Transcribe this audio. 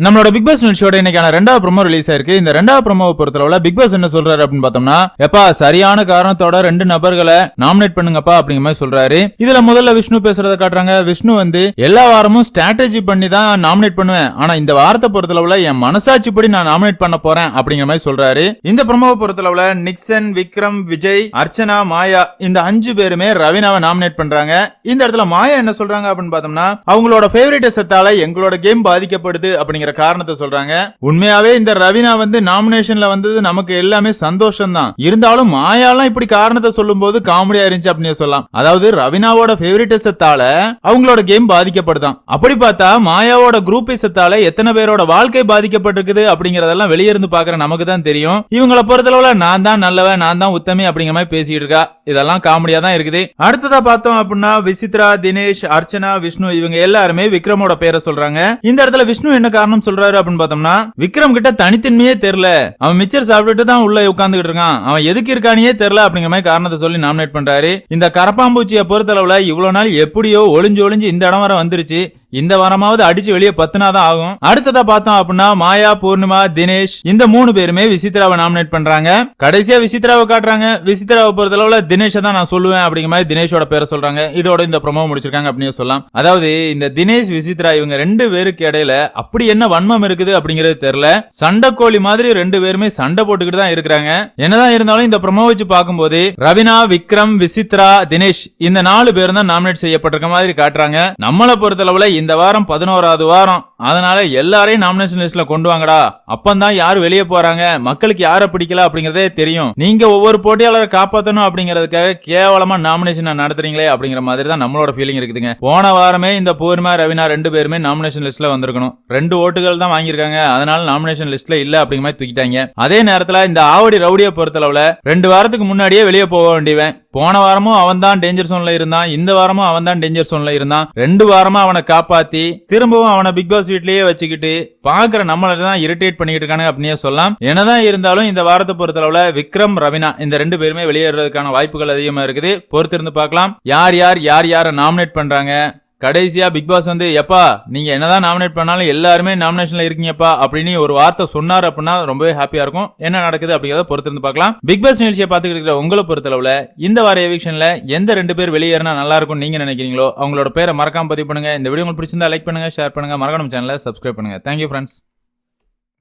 நம்மளோட big pass நிகழ்ச்சியோட இன்னைக்கான ரெண்டாவது ப்ரோமோ ரிலீஸ் ஆயிருக்கு. இந்த ரெண்டாவது ப்ரோமோவை பொறுத்தளவுல பிக் பாஸ் என்ன சொல்றாரு அப்படின்னு பார்த்தோம்னா எப்பா சரியான காரணத்தோட ரெண்டு நபர்களை நாமினேட் பண்ணுங்கப்பா அப்படிங்கிற மாதிரி சொல்றாரு. இதுல முதல்ல விஷ்ணு பேசுறத காட்டுறாங்க. விஷ்ணு வந்து எல்லா வாரமும் ஸ்ட்ராட்டஜி பண்ணி தான் நாமினேட் பண்ணுவேன். ஆனா இந்த வாரத்தை பொறுத்தளவுல என் மனசாட்சி படி நான் நாமினேட் பண்ண போறேன். அப்படிங்கிற மாதிரி சொல்றாரு. இந்த ப்ரோமோவை பொறுத்தளவுல நிக்சன் விக்ரம் விஜய் அர்ச்சனா மாயா இந்த அஞ்சு பேருமே ரவினாவை நாமினேட் பண்றாங்க. இந்த இடத்துல மாயா என்ன சொல்றாங்க அப்படின்னு பார்த்தோம்னா அவங்களோட ஃபேவரேட்டஸத்தால எங்களோட கேம் பாதிக்கப்படுது அப்படிங்கிற காரணத்தை சொல்றாங்க. உண்மையாவே இந்த ரவீனா வந்து நாமினேஷன்ல வந்தது நமக்கு எல்லாமே சந்தோஷம் தான் இருந்தாலும் மாயாலாம் இப்படி காரணத்தை சொல்லும் போது காமெடியா இருந்துச்சு அப்படின்னு சொல்லலாம். அதாவது ரவீனாவோட ஃபேவரேட்டஸத்தால அவங்களோட கேம் பாதிக்கப்படுதான். அப்படி பார்த்தா மாயாவோட குரூப்பிசத்தால எத்தனை பேரோட வாழ்க்கை பாதிக்கப்பட்டிருக்குது அப்படிங்கறதெல்லாம் வெளியே இருந்து பாக்குற நமக்கு தான் தெரியும். இவங்களை பொறுத்தளவுல நான் தான் நல்லவன் நான் தான் உத்தமி அப்படிங்கிற மாதிரி பேசிட்டு இருக்கா. இதெல்லாம் காமெடியா தான் இருக்குது. அடுத்ததா பார்த்தோம் அப்படின்னா விசித்ரா தினேஷ் அர்ச்சனா விஷ்ணு இவங்க எல்லாருமே விக்ரமோட பேரை சொல்றாங்க. இந்த இடத்துல விஷ்ணு என்ன காரணம் சொல்றாரு அப்படின்னு பார்த்தோம்னா விக்ரம் கிட்ட தனித்தன்மையே தெரியல. அவன் மிச்சர் சாப்பிட்டுட்டு தான் உள்ள உட்கார்ந்துகிட்டு இருக்கான். அவன் எதுக்கு இருக்கானே தெரியல அப்படிங்கிற மாதிரி காரணத்தை சொல்லி நாமினேட் பண்றாரு. இந்த கரப்பாம்பூச்சியை பொறுத்தளவுல இவ்வளவு நாள் எப்படியோ ஒளிஞ்சு ஒளிஞ்சு இந்த இடம் வர வந்துருச்சு. இந்த வாரமாவது அடிச்சு வெளியே பத்துனாதான் ஆகும். அடுத்ததா பார்த்தோம் அப்படின்னா மாயா பூர்ணிமா தினேஷ் இந்த மூணு பேருமே விசித்ராவை நாமினேட் பண்றாங்க. கடைசியா விசித்ராவை காட்டுறாங்க. விசித்ராவை பொறுத்தளவுல தினேஷை தான் நான் சொல்லுவேன் அப்படிங்கிற மாதிரி தினேஷோட பேரை சொல்றாங்க. இதோட இந்த ப்ரொமோ முடிச்சிருக்காங்க அப்படின்னு சொல்லலாம். அதாவது இந்த தினேஷ் விசித்ரா இவங்க ரெண்டு பேருக்கு இடையில அப்படி என்ன வன்மம் இருக்குது அப்படிங்கிறது தெரியல. கோழி மாதிரி ரெண்டு பேருமே சண்டை போட்டுக்கிட்டு தான் இருக்கிறாங்க. என்னதான் இருந்தாலும் இந்த ப்ரொமோ வச்சு பார்க்கும்போது ரவினா விக்ரம் விசித்ரா தினேஷ் இந்த நாலு பேரும் தான் நாமினேட் செய்யப்பட்டிருக்க மாதிரி காட்டுறாங்க. நம்மளை பொறுத்தளவுல இந்த வாரம் பதினோராவது வாரம். அதனால எல்லாரையும் நாமினேஷன் லிஸ்ட்ல கொண்டு வாங்கடா. அப்பந்தான் யாரு வெளியே போறாங்க? மக்களுக்கு யாரை பிடிக்கல அப்படிங்கறதே தெரியும். நீங்க ஒவ்வொரு போட்டியாளரை காப்பாத்தணும் அப்படிங்கறதுக்காக கேவலமா நாமினேஷன் நடத்துறீங்களே அப்படிங்கிற மாதிரி தான் நம்மளோட ஃபீலிங் இருக்குதுங்க. போன வாரமே இந்த பூர்ணிமா ரவினா ரெண்டு பேருமே நாமினேஷன் லிஸ்ட்ல வந்திருக்கணும். ரெண்டு ஓட்டுகள் தான் வாங்கியிருக்காங்க. அதனால நாமினேஷன் லிஸ்ட்ல இல்ல அப்படிங்கிற மாதிரி தூக்கிட்டாங்க. அதே நேரத்துல இந்த ஆவடி ரவுடியை பொறுத்தளவுல ரெண்டு வாரத்துக்கு முன்னாடியே வெளியே போக வேண்டியவன். போன வாரமும் அவன் தான் டேஞ்சர் சோன்ல இருந்தான். இந்த வாரமும் அவன் தான் டேஞ்சர் சோன்ல இருந்தான். ரெண்டு வாரமா அவனை காப்பாத்தி திரும்பவும் அவனை பிக் பாஸ் வீட்லயே வச்சுக்கிட்டு பாக்குற நம்மள தான் இரிட்டேட் பண்ணிட்டு இருக்கானு அப்படின்னே சொல்லலாம். என்னதான் இருந்தாலும் இந்த வாரத்தை பொறுத்தளவுல விக்ரம் ரவினா இந்த ரெண்டு பேருமே வெளியேறதுக்கான வாய்ப்புகள் அதிகமா இருக்குது. பொறுத்திருந்து பார்க்கலாம். யார் யார் யார் யாரை நாமினேட் பண்றாங்க? கடைசியா பிக் பாஸ் வந்து எப்பா நீங்க என்னதான் நாமினேட் பண்ணாலும் எல்லாருமே நாமினேஷன்ல இருக்கீங்கப்பா அப்படின்னு ஒரு வார்த்தை சொன்னார் அப்படின்னா ரொம்பவே ஹாப்பியா இருக்கும். என்ன நடக்குது அப்படிங்கறத பொறுத்திருந்து பார்க்கலாம். பிக் பாஸ் நிகழ்ச்சியை பார்த்துக்கிட்டு இருக்கிற உங்களை பொறுத்தளவுல இந்த வார எவிக்ஷன்ல எந்த ரெண்டு பேர் வெளியேறினா நல்லா இருக்கும் நீங்க நினைக்கிறீங்களோ அவங்களோட பேரை மறக்காம பதிவு பண்ணுங்க. இந்த வீடியோ உங்களுக்கு பிடிச்சிருந்தா லைக் பண்ணுங்க ஷேர் பண்ணுங்க. மறக்காம சேனலை சப்ஸ்கிரைப் பண்ணுங்க. Thank you friends